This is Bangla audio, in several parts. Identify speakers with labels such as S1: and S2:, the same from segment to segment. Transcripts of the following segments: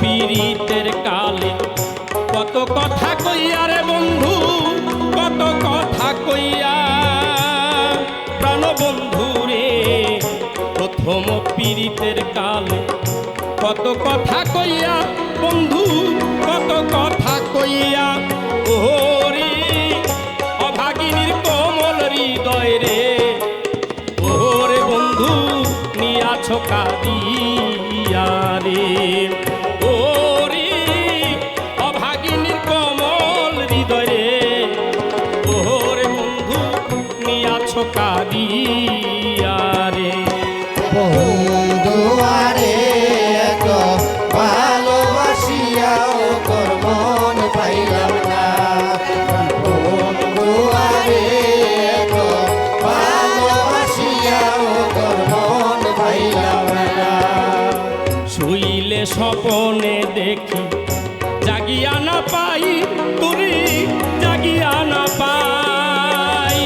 S1: পীরিতের কালে। কত কথা কইয়া রে বন্ধু, কত কথা কইয়া। প্রাণ বন্ধু রে, প্রথম পীরিতের কালে। কত কথা কইয়া বন্ধু, কত কথা কইয়া। ওরে অভাগিনীর কোমল হৃদয় রে। ওরে বন্ধু, নিয়াছ কাদিয়া রে।
S2: যাও
S1: শুইলে স্বপনে দেখি, জাগিয়া না পাই তুমি, জাগিয়া না পাই।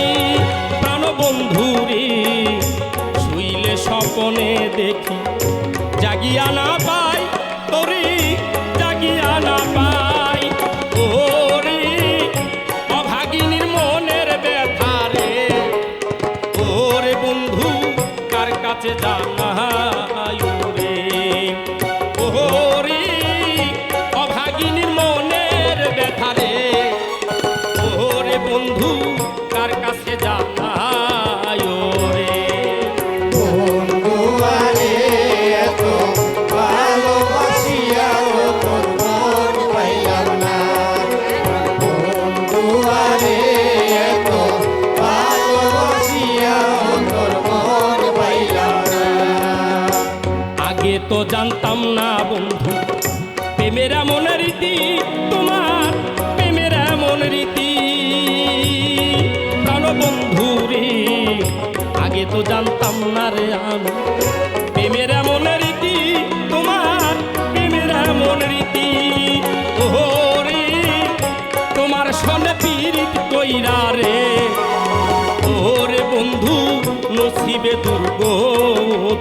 S1: প্রাণ বন্ধুরি শুইলে স্বপনে দেখি, জাগিয়া না নাচে জামায়ুরে ওহরি অভাগিনীর মনের ব্যথারে ওহরে বন্ধু কার কাছে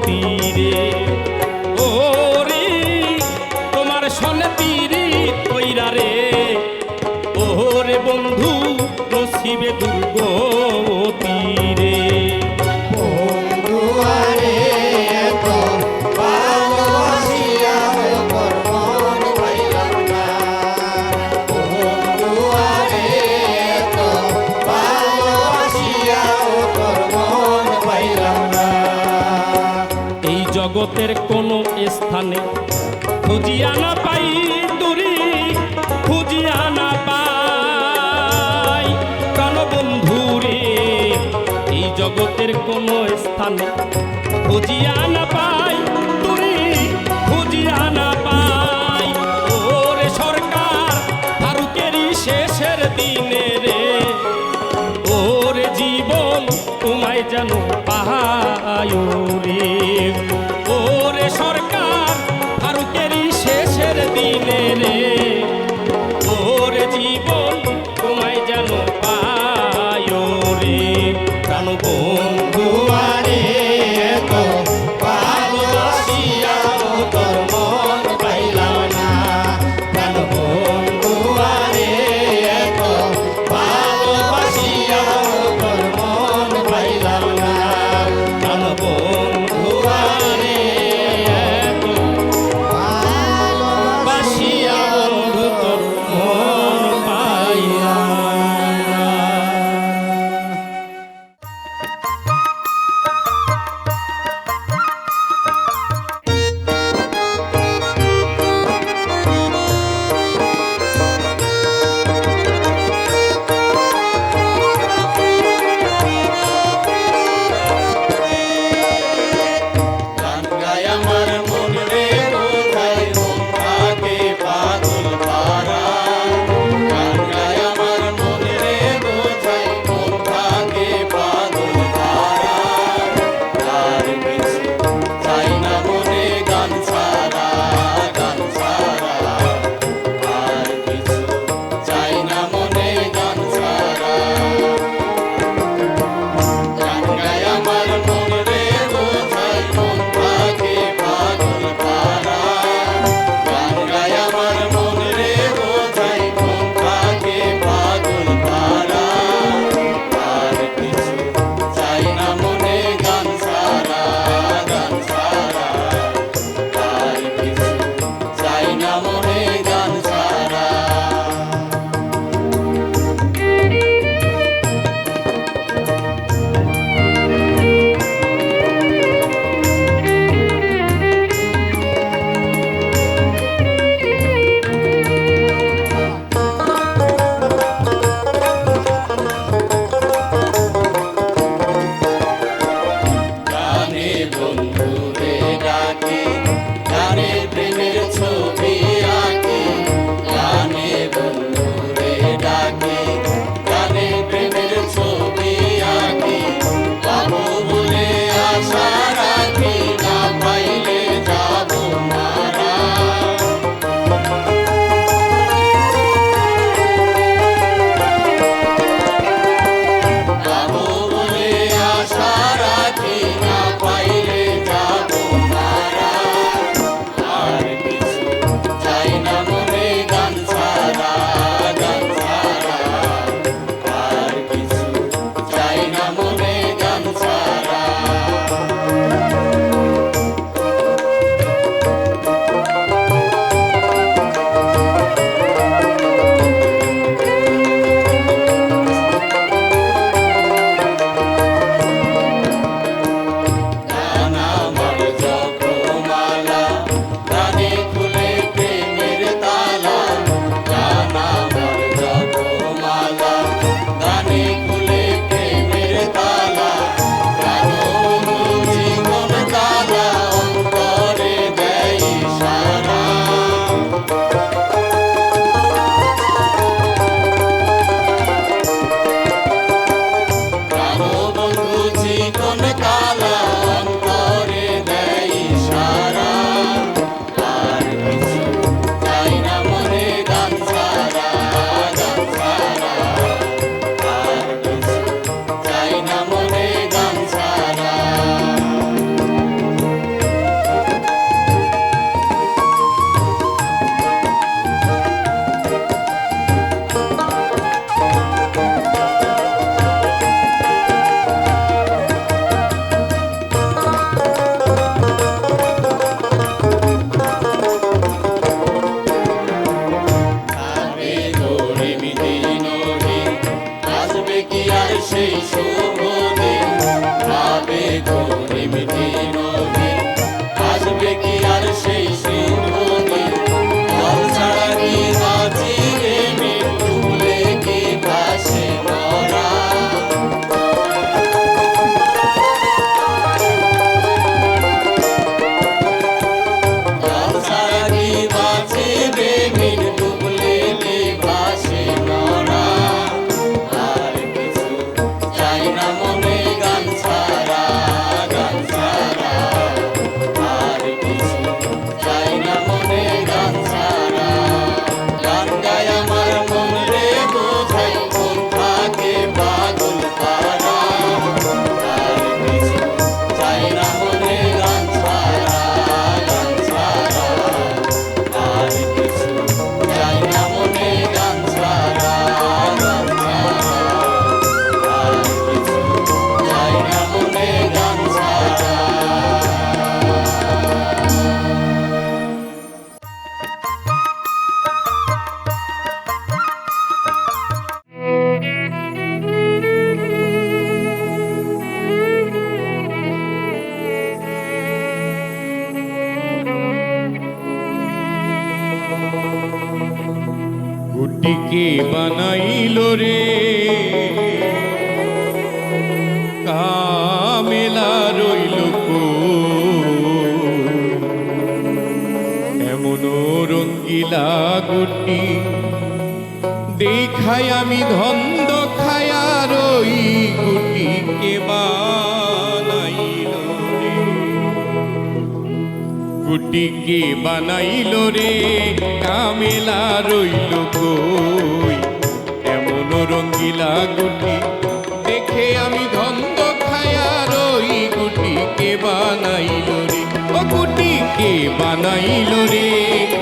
S2: তীরে
S1: রে তোমার সনে তীরে তৈরা রে। ওরে বন্ধু নসিবে দুর্গ পান খুঁজিয়া না
S3: আমি ধন্দ খায়া রই কুটিকে বানাইল রে। ও কুটিকে বানাইল রে।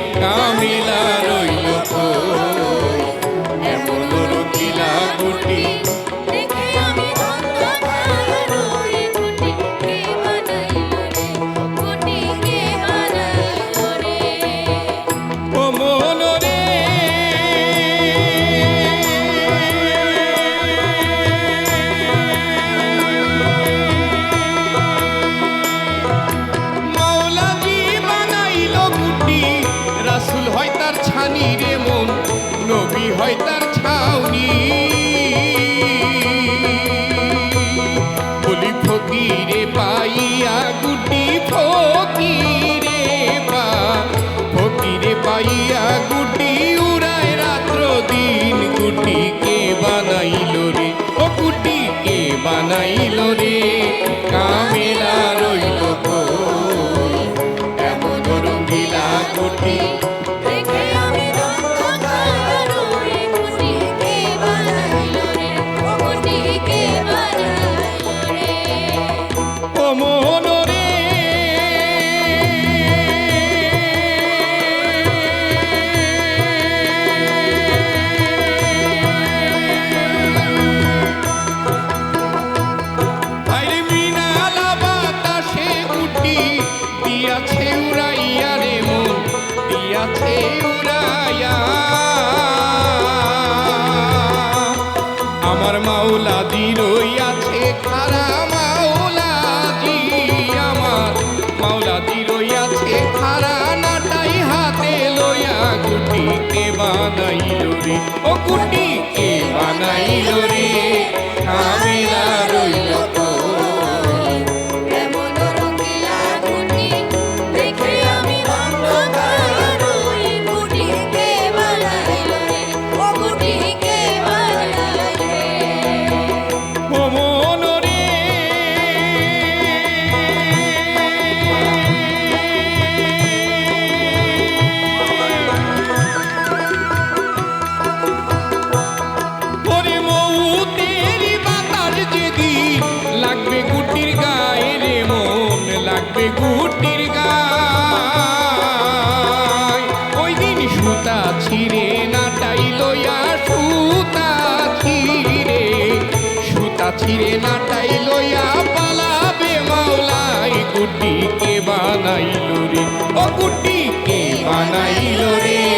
S3: দিনই আছে খারা মাওলা জি আমার মাওলা দিনই আছে হাতে লইয়া গুটিতে বানাইল রে। ও গুটিতে বানাইল রে। তীরে নাটাই লইয়া পালাবে মাওলাই।
S4: গুটি কে বানাইল রে? ও গুটি কে বানাইল রে?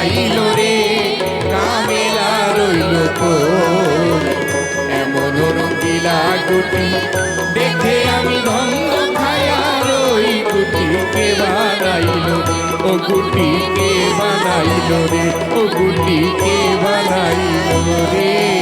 S3: পাইল রে, কামেলা রইল তোর এমন রঙ্গিলা গুটি দেখে আমি ধন্য খায়া রই গুটিকে বানাইল। ও গুটিকে বানাইল রে, ও গুটিকে বানাইল রে।